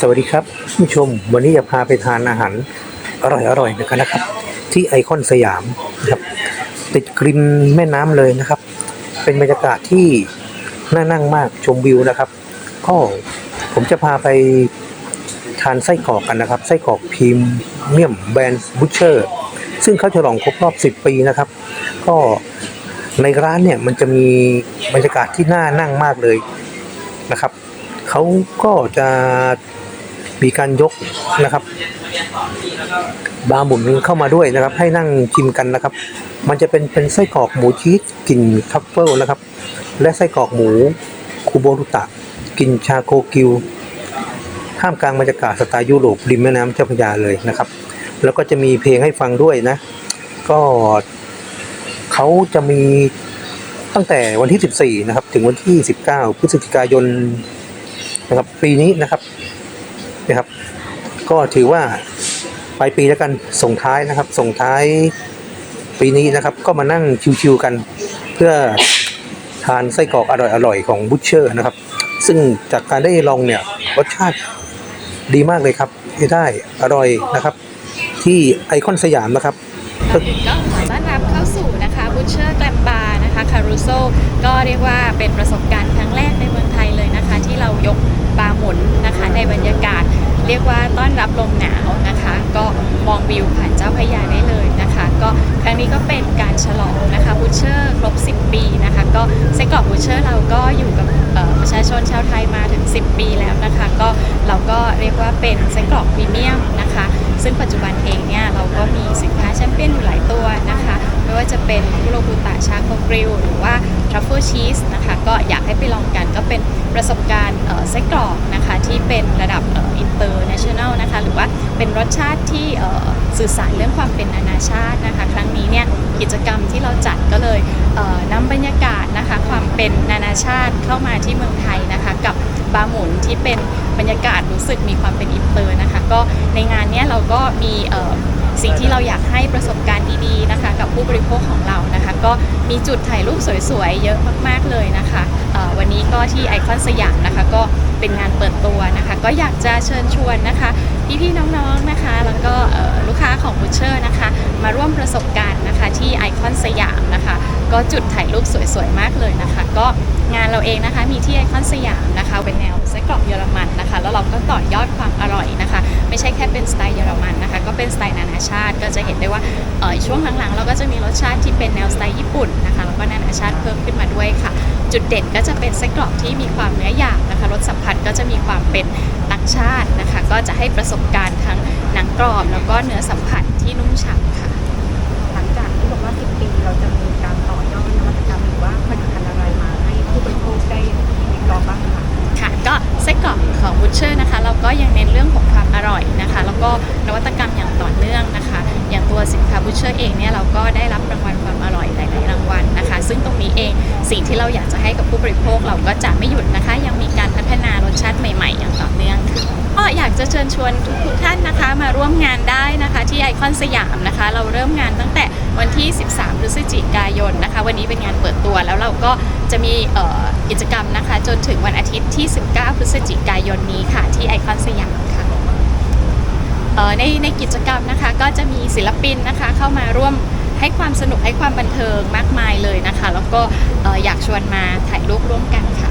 สวัสดีครับผู้ชม วันนี้จะพาไปทานอาหารอร่อยๆกันนะครับ ที่ไอคอนสยามนะครับ ติดกริมแม่น้ำเลยนะครับ เป็นบรรยากาศที่น่านั่งมากชมวิวนะครับ ก็ผมจะพาไปทานไส้กรอกกันนะครับ ไส้กรอกพรีเมี่ยมแบรนด์บูชเชอร์ซึ่งเขาฉลองครบรอบ 10 ปีนะครับ ก็ในร้านเนี่ยมันจะมีบรรยากาศที่น่านั่งมากเลยนะครับเขาก็จะ มีการยกนะครับ บาร์หมุนเข้ามาด้วยนะครับ ให้นั่งชิมกันนะครับ มันจะเป็นเป็นไส้กรอกหมูชีสกลิ่นทัฟเฟิลนะครับ และไส้กรอกหมูคูโบรุตะกลิ่นชาโคกิวท่ามกลางบรรยากาศสไตล์ยุโรปริมแม่น้ำเจ้าพระยาเลยนะครับ แล้วก็จะมีเพลงให้ฟังด้วยนะ ก็เขาจะมีตั้งแต่วันที่ 14 นะครับ ถึงวันที่ 19 พฤศจิกายนนะครับ ปีนี้นะครับ นะครับ ก็ถือว่าปลายปีแล้วกันส่งท้ายนะครับ ส่งท้ายปีนี้นะครับ ก็มานั่งชิวๆกัน เพื่อทานไส้กรอกอร่อยๆของบุชเชอร์นะครับ ซึ่งจากการได้ลองเนี่ยรสชาติดีมากเลยครับที่ได้อร่อยนะครับ ที่ไอคอนสยามนะครับก็ขอต้อนรับเข้าสู่นะคะบูเชอร์แกลมบาร์นะคะคารูโซก็เรียกว่าเป็นประสบการณ์ครั้งแรกในเมืองไทยเลยนะคะ ที่เราย ลมหนาวนะคะ ก็มองวิวผ่านเจ้าพระยาได้เลยนะคะ ก็ครั้งนี้ก็เป็นการฉลองนะคะบูเชอร์ครบ 10 ปีนะคะก็ไส้กรอกบูเชอร์เราก็อยู่กับประชาชนชาวไทยมาถึง 10 ปีแล้วนะคะ ก็เราก็เรียกว่าเป็นไส้กรอกพรีเมียมนะคะ ซึ่งปัจจุบันเองเนี่ยเราก็มีสินค้าแชมเปี้ยนอยู่หลายตัวนะคะเป็นคุโรบุตะ ชาโคกริลหรือว่าทรัฟเฟิลชีสนะคะก็อยากให้ไปลองกันก็เป็นประสบการณ์ไส้กรอกนะคะที่เป็นระดับอินเตอร์เนชั่นแนลนะคะหรือว่าเป็นรสชาติที่สื่อสารเรื่องความเป็นนานาชาตินะคะ ครั้งนี้เนี่ยกิจกรรมที่เราจัดก็เลยเอ่อนำบรรยากาศนะคะความเป็นนานาชาติเข้ามาที่เมืองไทยนะคะกับบาหมุนที่เป็นบรรยากาศรู้สึกมีความเป็นอินเตอร์นะคะก็ในงานเนี้ยเราก็มีสิ่งที่เราอยากให้ประสบการณ์ดีๆนะคะกับผู้บริโภคของเรานะคะ ก็มีจุดถ่ายรูปสวยๆ เยอะมากๆเลยนะคะวันนี้ก็ที่ไอคอนสยามนะคะก็เป็นงานเปิดตัวนะคะ ก็อยากจะเชิญชวนนะคะพี่ๆน้องๆนะคะ แล้วก็ลูกค้าของบูเชอร์นะคะ มาร่วมประสบการณ์นะคะที่ไอคอนสยามนะคะ ก็จุดถ่ายรูปสวยๆมากเลยนะคะ ก็งานเราเองนะคะมีที่ไอคอนสยามนะคะ เป็นแนวไส้กรอกเยอรมันนะคะ แล้วเราก็ต่อยอดความอ แค่เป็นสไตล์เยอรมันนะคะ ก็เป็นสไตล์นานาชาติ ก็จะเห็นได้ว่าเออช่วงหลังๆ เราก็จะมีรสชาติที่เป็นแนวสไตล์ญี่ปุ่นนะคะแล้วก็นานาชาติเพิ่มขึ้นมาด้วยค่ะ จุดเด่นก็จะเป็นไส้กรอกที่มีความเนื้อหยาบนะคะรสสัมผัสก็จะมีความเป็นต่างชาตินะคะ ก็จะให้ประสบการณ์ทั้งหนังกรอบแล้วก็เนื้อสัมผัสที่นุ่มฉ่ำค่ะ หลังจากที่บอกว่า 10 ปีเราจะมี วัตกรรมอย่างต่อเนื่องนะคะ อย่างตัวสินค้าบูชเชอร์เองเนี่ยเราก็ได้รับรางวัลความอร่อยหลายๆรางวัลนะคะ ซึ่งตรงนี้เองสิ่งที่เราอยากจะให้กับผู้บริโภคเราก็จะไม่หยุดนะคะ ยังมีการพัฒนารสชาติใหม่ ๆ อย่างต่อเนื่องค่ะก็อยากจะเชิญชวนทุกท่านนะคะมาร่วมงานได้นะคะที่ไอคอนสยามนะคะ เราเริ่มงานตั้งแต่วันที่ 13 พฤศจิกายนนะคะ วันนี้เป็นงานเปิดตัวแล้วเราก็จะมีกิจกรรมนะคะ จนถึงวันอาทิตย์ที่ 19 พฤศจิกายนนี้ค่ะที่ไอคอนสยามค่ะ ในในกิจกรรมนะคะก็จะมีศิลปินนะคะเข้ามาร่วมให้ความสนุกให้ความบันเทิงมากมายเลยนะคะ แล้วก็อยากชวนมาถ่ายรูปร่วมกันค่ะ